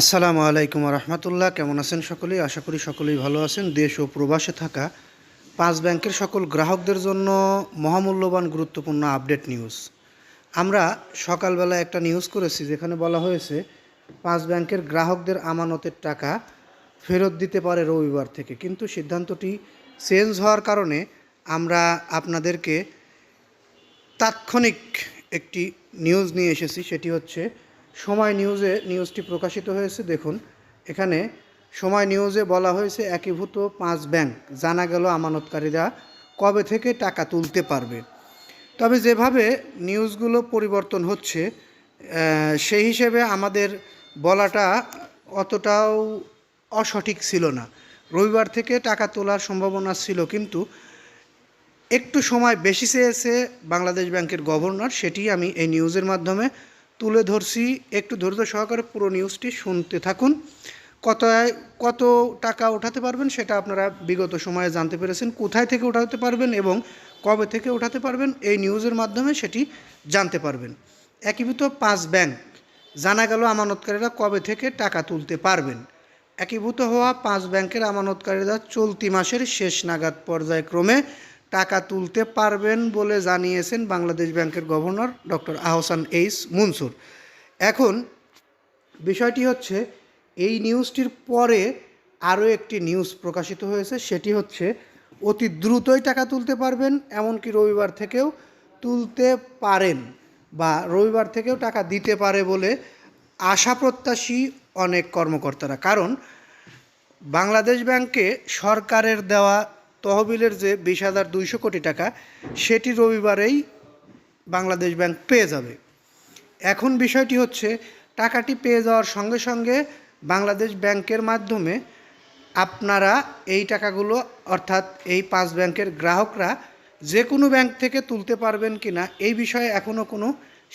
আসসালামু আলাইকুম রহমতুল্লাহ। কেমন আছেন সকলেই? আশা করি সকলেই ভালো আছেন। দেশ ও প্রবাসে থাকা পাঁচ ব্যাংকের সকল গ্রাহকদের জন্য মহামূল্যবান গুরুত্বপূর্ণ আপডেট নিউজ। আমরা সকালবেলা একটা নিউজ করেছি যেখানে বলা হয়েছে, পাঁচ ব্যাংকের গ্রাহকদের আমানতের টাকা ফেরত দিতে পারে রবিবার থেকে। কিন্তু সিদ্ধান্তটি চেঞ্জ হওয়ার কারণে আমরা আপনাদেরকে তাৎক্ষণিক একটি নিউজ নিয়ে এসেছি। সেটি হচ্ছে সময় নিউজে নিউজটি প্রকাশিত হয়েছে, দেখুন। এখানে সময় নিউজে বলা হয়েছে, একীভূত পাঁচ ব্যাংক, জানা গেল আমানতকারীরা কবে থেকে টাকা তুলতে পারবে? তবে যেভাবে নিউজগুলো পরিবর্তন হচ্ছে সেই হিসেবে আমাদের বলাটা অতটাও অসঠিক ছিল না। রবিবার থেকে টাকা তোলার সম্ভাবনা ছিল, কিন্তু একটু সময় বেশি চেয়েছে বাংলাদেশ ব্যাংকের গভর্নর, সেটি আমি এই নিউজের মাধ্যমে তুলে ধরছি। একটু ধৈর্য সহকারে পুরো নিউজটি শুনতে থাকুন। কত কত টাকা ওঠাতে পারবেন সেটা আপনারা বিগত সময়ে জানতে পেরেছেন। কোথায় থেকে ওঠাতে পারবেন এবং কবে থেকে ওঠাতে পারবেন এই নিউজের মাধ্যমে সেটি জানতে পারবেন। একীভূত পাঁচ ব্যাংক জানা গেল আমানতকারীরা কবে থেকে টাকা তুলতে পারবেন। একীভূত হওয়া পাঁচ ব্যাংকের আমানতকারীরা চলতি মাসের শেষ নাগাদ পর্যায়ক্রমে টাকা তুলতে পারবেন বলে জানিয়েছেন বাংলাদেশ ব্যাংকের governor doctor Ahsan H Mansur. এখন বিষয়টি হচ্ছে, এই নিউজটির পরে আরও একটি নিউজ প্রকাশিত হয়েছে, সেটি হচ্ছে অতি দ্রুতই টাকা তুলতে পারবেন, এমনকি রবিবার থেকেও তুলতে পারেন বা রবিবার থেকেও টাকা দিতে পারে বলে আশা প্রত্যাশী অনেক কর্মকর্তারা। কারণ বাংলাদেশ ব্যাংকে সরকারের দেওয়া তহবিলের যে বিশ হাজার দুইশো কোটি টাকা, সেটি রবিবারেই বাংলাদেশ ব্যাংক পেয়ে যাবে। এখন বিষয়টি হচ্ছে, টাকাটি পেয়ে যাওয়ার সঙ্গে সঙ্গে বাংলাদেশ ব্যাংকের মাধ্যমে আপনারা এই টাকাগুলো, অর্থাৎ এই পাঁচ ব্যাংকের গ্রাহকরা যে কোনো ব্যাংক থেকে তুলতে পারবেন কি না এই বিষয়ে এখনও কোনো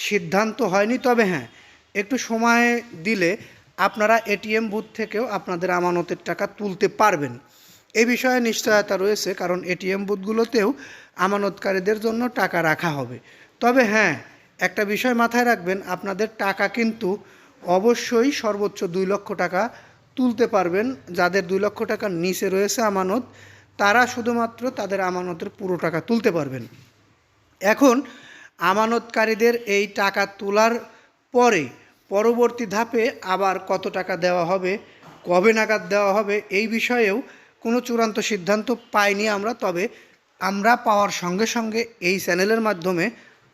সিদ্ধান্ত হয়নি। তবে হ্যাঁ একটু সময় দিলে আপনারা এটিএম বুথ থেকেও আপনাদের আমানতের টাকা তুলতে পারবেন। এই বিষয়ে নিশ্চয়তা রয়েছে, কারণ এটিএম বুথগুলোতেও আমানতকারীদের জন্য টাকা রাখা হবে। তবে হ্যাঁ একটা বিষয় মাথায় রাখবেন, আপনাদের টাকা কিন্তু অবশ্যই সর্বোচ্চ দুই লক্ষ টাকা তুলতে পারবেন। যাদের দুই লক্ষ টাকার নিচে রয়েছে আমানত, তারা শুধুমাত্র তাদের আমানতের পুরো টাকা তুলতে পারবেন। এখন আমানতকারীদের এই টাকা তোলার পরে পরবর্তী ধাপে আবার কত টাকা দেওয়া হবে, কবে নাগাদ দেওয়া হবে, এই বিষয়েও কোনো চূড়ান্ত সিদ্ধান্ত পাইনি আমরা, তবে আমরা পাওয়ার সঙ্গে সঙ্গে এই চ্যানেলের মাধ্যমে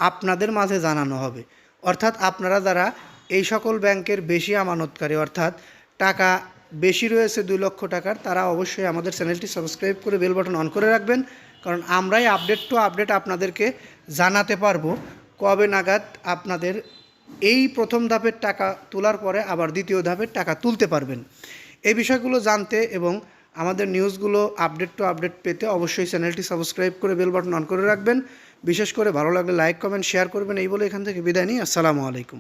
আপনাদের মাঝে জানানো হবে। অর্থাৎ আপনারা যারা এই সকল ব্যাংকের বেশি আমানতকারী, অর্থাৎ টাকা বেশি রয়েছে দুই লক্ষ টাকার, তারা অবশ্যই আমাদের চ্যানেলটি সাবস্ক্রাইব করে বেল বাটন অন করে রাখবেন। কারণ আমরাই আপডেট টু আপডেট আপনাদেরকে জানাতে পারব কবে নাগাদ আপনাদের এই প্রথম ধাপের টাকা তোলার পরে আবার দ্বিতীয় ধাপের টাকা তুলতে পারবেন। এই বিষয়গুলো জানতে এবং আমাদের নিউজগুলো আপডেট টু আপডেট পেতে অবশ্যই চ্যানেলটি সাবস্ক্রাইব করে বেল বাটন অন করে রাখবেন। বিশেষ করে ভালো লাগলে লাইক, কমেন্ট, শেয়ার করবেন। এই বলে এখান থেকে বিদায় নিই। আসসালামু আলাইকুম।